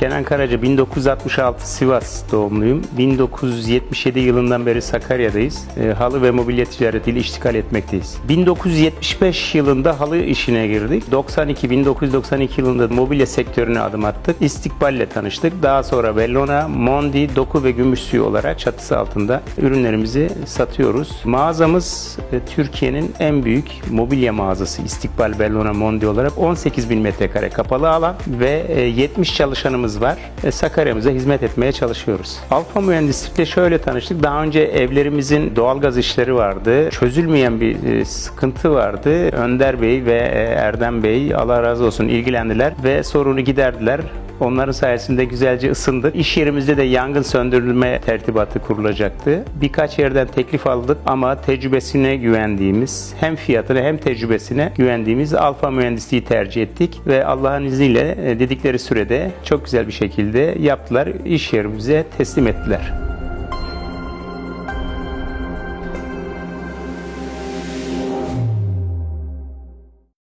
Kenan Karaca 1966 Sivas doğumluyum. 1977 yılından beri Sakarya'dayız. E, halı ve mobilya ticaretiyle iştikal etmekteyiz. 1975 yılında halı işine girdik. 92 1992 yılında mobilya sektörüne adım attık. İstikballe tanıştık. Daha sonra Bellona, Mondi, Doku ve Gümüş Suyu olarak çatısı altında ürünlerimizi satıyoruz. Mağazamız e, Türkiye'nin en büyük mobilya mağazası İstikbal Bellona Mondi olarak 18 bin metrekare kapalı alan ve e, 70 çalışanımız var. E, Sakarya'mıza hizmet etmeye çalışıyoruz. Alfa Mühendislik'le şöyle tanıştık. Daha önce evlerimizin doğalgaz işleri vardı. Çözülmeyen bir e, sıkıntı vardı. Önder Bey ve e, Erdem Bey Allah razı olsun ilgilendiler ve sorunu giderdiler. Onların sayesinde güzelce ısındık. İş yerimizde de yangın söndürülme tertibatı kurulacaktı. Birkaç yerden teklif aldık ama tecrübesine güvendiğimiz, hem fiyatına hem tecrübesine güvendiğimiz Alfa Mühendisliği tercih ettik ve Allah'ın izniyle e, dedikleri sürede çok güzel bir şekilde yaptılar. İş yerimize teslim ettiler.